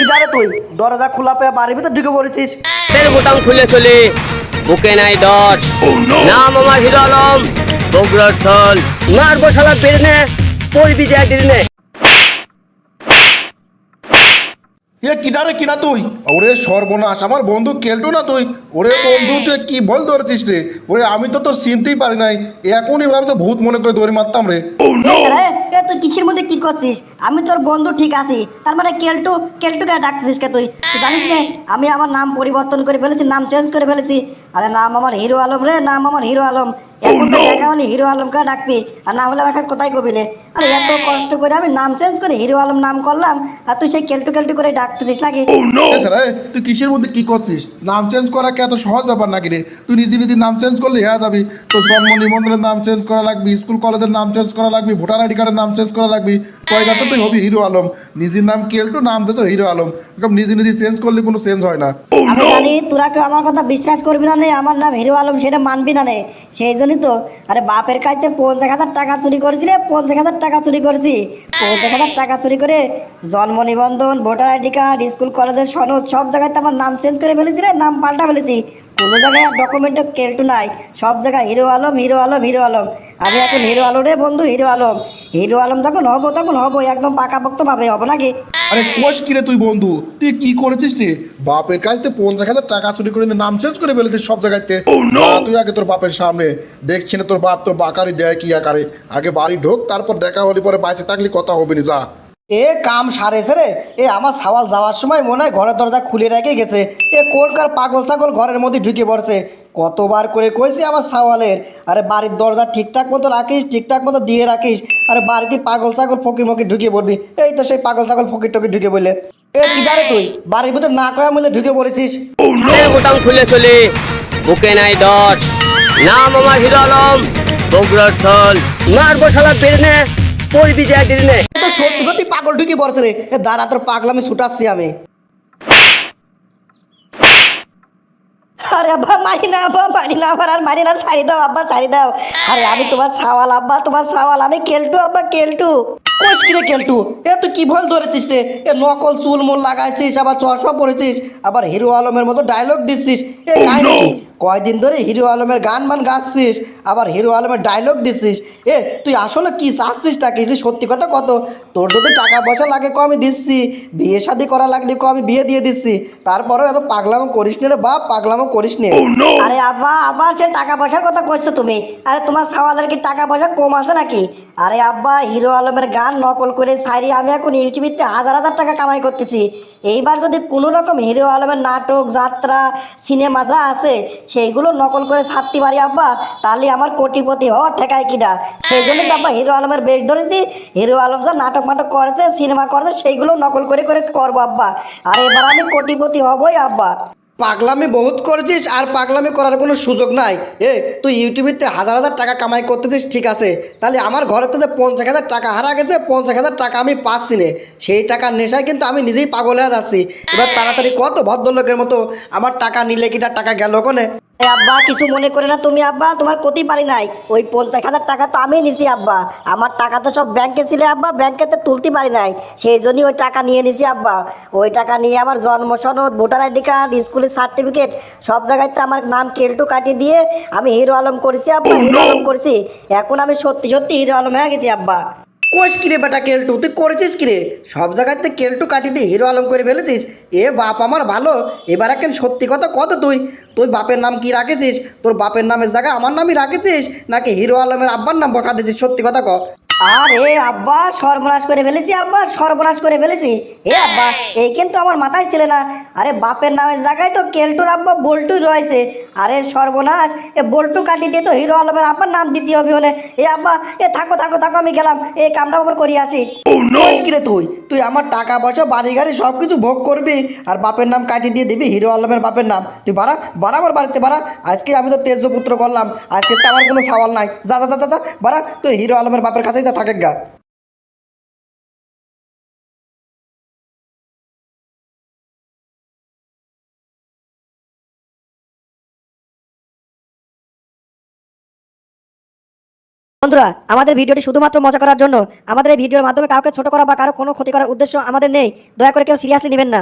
কি তুই। দরজা খোলা পেয়ে বাড়ির ভিতর ঢুকে পড়েছিস। তেল বোতাম খুলে চলে। বুকে নাই ডট নাম আমার হিরো আলম। বগুড়ার থল মারবো শালা বেরনে পড়বি যায় দিনে এ কিনা রে কিনা তুই? ওরে সর্বনাশ আমার বন্ধু কেলটু না তুই। ওরে বন্ধু তুই কি ভুল ধরেছিস রে? ওরে আমি তো তোর চিনতেই পারি নাই। এখনই ভাবছে ভূত মনে করে দৌড়ে মারতাম রে। রে তুই কিসের মধ্যে কি করছিস? আমি তোর বন্ধু ঠিক আছি। তার মানে কেলটু কেলটুকে ডাকছিস কে তুই? তুই জানিস নে আমি আমার নাম পরিবর্তন করে ফেলেছি নাম চেঞ্জ করে ফেলেছি। আরে নাম আমার হিরো আলম রে নাম আমার হিরো আলম। এখন তো দেখা হলে হিরো আলমকে ডাকবি আর না হলে আমাকে কোথায় কবি নে আরে এত কষ্ট করে আমি নাম চেঞ্জ করে হিরো আলম নাম করলাম আর তুই সেই কেলটু কেলটু করে ডাকতেছিস নাকি? তুই কিসের মধ্যে কি করছিস? নাম চেঞ্জ করা কি এত সহজ ব্যাপার নাকি রে? তুই নিজে নিজে নাম চেঞ্জ করলে হ্যাঁ যাবি। তোর জন্ম নিবন্ধনের নাম চেঞ্জ করা লাগবে স্কুল কলেজের নাম চেঞ্জ করা লাগবে ভোটার আইডি কার্ডের নাম চেঞ্জ করা লাগবে। কয়টা তো তুই হবি হিরো আলম। নিজের নাম কেলটু নাম দিয়েছ হিরো আলম। এরকম নিজে নিজে চেঞ্জ করলে কোনো চেঞ্জ হয় না। আমি জানি তোরা কেউ আমার কথা বিশ্বাস করবি না নে? আমার নাম হিরো আলম সেটা মানবি না নে? সেই জন্যই তো, আরে বাপের কাছে পঞ্চাশ হাজার টাকা চুরি করেছিলে, পঞ্চাশ হাজার টাকা চুরি করেছি। পঞ্চাশ হাজার টাকা চুরি করে জন্ম নিবন্ধন, ভোটার আইডি কার্ড, স্কুল, কলেজের সনদ, সব জায়গায় আমার নাম চেঞ্জ করে ফেলেছিলে, নাম পাল্টা ফেলেছি। কোনো জায়গায় ডকুমেন্টে কেলটু নাই, সব জায়গায় hero Alam hero Alam hero Alam. আমি এখন হিরো আলম রে বন্ধু হিরো আলম। হিরো আলম তখন হব তখন হব একদম পাকাপোক্ত ভাবে হব নাকি? আরে কোষ কিরে তুই বন্ধু? তুই কি করেছিস রে? বাপের কাছ থেকে পঞ্চাশ হাজার টাকা চুরি করে নাম চেঞ্জ করে ফেলেছিস সব জায়গাতে যা তুই আগে তোর বাপের সামনে দেখছি না তোর বাপ তোর বাকারি দেয় কি আকারে। আগে বাড়ি ঢোক তারপর দেখা হলে পরে বাইচে থাকলে কথা হবে না যা। এ কাম সারেছে রে, এ আমার সাওয়াল যাওয়ার সময় মনে হয় ঘরের দরজা খুলে রেখে গেছে। এ কোলকার পাগল ছাগল ঘরের মধ্যে ঢুকে পড়ছে। কতবার করে কইছি আমার সাওয়ালের, আরে বাড়ির দরজা ঠিকঠাক মতো রাখিস, ঠিকঠাক মতো দিয়ে রাখিস, আরে বাড়িতে পাগল ছাগল ফকির মকির ঢুকে পড়বি? এই তো সেই পাগল ছাগল ফকির টকির ঢুকে বললে এ কি তুই? বাড়ির ভিতর না কয়া মূল্যে ঢুকে পড়েছিস? বোতাম খুলে চলে। বুকে নাই ডট নাম আমার হিরো আলম। বগুড়ার থল মারবো পড়বি যায় সত্যি সত্যি পাগল ঢুকে পড়ছে রে। দাঁড়া, তোর ছুটাচ্ছি আমি। আরে আব্বা না না দাও আব্বা দাও। আরে আমি তোমার সাওয়াল আব্বা, তোমার সাওয়াল, আমি কেলটু আব্বা, কেলটু। কোষ কিরে কেলটু এ তুই কি ভুল ধরেছিস রে? এ নকল চুল মুল লাগাইছিস আবার চশমা পরেছিস আবার হিরো আলমের মতো ডায়লগ দিচ্ছিস। এ কাহিনী কি? কয়দিন ধরে হিরো আলমের গান মান গাচ্ছিস আবার হিরো আলমের ডায়লগ দিচ্ছিস। এ তুই আসলে কি চাচ্ছিস টাকি তুই সত্যি কথা কত? তোর যদি টাকা পয়সা লাগে কো আমি দিচ্ছি বিয়ে শাদি করা লাগলে কো আমি বিয়ে দিয়ে দিচ্ছি। তারপরেও এত পাগলামো করিস নে রে বাপ পাগলামো করিস নে। আরে আব্বা আবার সে টাকা পয়সার কথা কইছো তুমি। আরে তোমার সাওয়ালের কি টাকা পয়সা কম আছে নাকি? আরে আব্বা, হিরো আলমের গান নকল করে সাইরি, আমি এখন ইউটিউবিতে হাজার হাজার টাকা কামাই করতেছি। এইবার যদি কোনো রকম হিরো আলমের নাটক, যাত্রা, সিনেমা যা আছে, সেইগুলো নকল করে ছাড়তে পারি আব্বা, তাহলে আমার কোটিপতি হওয়ার ঠেকায় কিনা সেই জন্য তো আব্বা হিরো আলমের বেশ ধরেছি, হিরো আলম যা নাটক মাটক করেছে, সিনেমা করেছে, সেইগুলো নকল করে করে করব আব্বা। আর এবার আমি কোটিপতি হবই আব্বা। পাগলামি বহুত করছিস আর পাগলামি করার কোনো সুযোগ নাই। এ, তুই ইউটিউবেতে হাজার হাজার টাকা কামাই করতেছিস, ঠিক আছে? তাহলে আমার ঘরে তো যে পঞ্চাশ হাজার টাকা হারা গেছে, পঞ্চাশ হাজার টাকা আমি পাচ্ছি না। সেই টাকার নেশায় কিন্তু আমি নিজেই পাগল হয়ে যাচ্ছি। এবার তাড়াতাড়ি কত ভদ্রলোকের মতো আমার টাকা নিলে কিটা টাকা গেল কোনে? আব্বা, কিছু মনে করে না তুমি আব্বা, তোমার ক্ষতি পারি নাই। ওই পঞ্চাশ হাজার টাকা তো আমি নিছি আব্বা। আমার টাকা তো সব ব্যাংকে ছিল আব্বা, ব্যাংকেতে তুলতে পারি নাই। সেই জন্যই ওই টাকা নিয়ে নিছি আব্বা। ওই টাকা নিয়ে আমার জন্ম সনদ, ভোটার আইডি কার্ড, স্কুলের সার্টিফিকেট, সব জায়গায় তো আমার নাম কেলটু কাটিয়ে দিয়ে আমি হিরো আলম করেছি আব্বা, হিরো আলম করেছি। এখন আমি সত্যি সত্যি হিরো আলম হয়ে গেছি আব্বা। কোষ কিরে বেটা কেলটু? তুই করেছিস কিরে? সব জায়গাতে কেলটু কাটি দিয়ে হিরো আলম করে ফেলেছিস। এ বাপ আমার ভালো। এবার এখন সত্যি কথা কত তুই? তুই বাপের নাম কি রাখেছিস? তোর বাপের নামের জায়গায় আমার নামই রাখেছিস? নাকি হিরো আলমের আব্বার নাম বকা দিয়েছিস? সত্যি কথা ক। আরে আব্বা, সর্বনাশ করে ফেলেছি আব্বা, সর্বনাশ করে ফেলেছি। এ আব্বা, এই কিন্তু আমার মাথায় ছিল না। আরে বাপের নামের জায়গায় তো কেলটুর আব্বা বল্টু রয়েছে। আরে সর্বনাশ, এ বল্টু কাটি দিয়ে তো হিরো আলমের আব্বার নাম দিতে হবে হলে এ আব্বা, এ থাকো থাকো থাকো, আমি গেলাম। এই কামটা ওপর করি আসি। কোষ কিরে তুই। আমার টাকা পয়সা বাড়ি গাড়ি সব কিছু ভোগ করবি। আর বাপের নাম কাটিয়ে দিয়ে দিবি হিরো আলমের বাপের নাম। তুই বাড়া বাড়া আমার বাড়িতে বাড়া। আজকে আমি তো তেজপুত্র করলাম। আজকে তো আমার কোনো সওয়াল নাই। যা যা যা যা, যা। বাড়া তুই হিরো আলমের বাপের কাছেই যা থাকে গা বন্ধুরা, আমাদের ভিডিওটি শুধুমাত্র মজা করার জন্য। আমাদের এই ভিডিওর মাধ্যমে কাউকে ছোট করা বা কারও কোনো ক্ষতি করার উদ্দেশ্য আমাদের নেই। দয়া করে কেউ সিরিয়াসলি নেবেন না।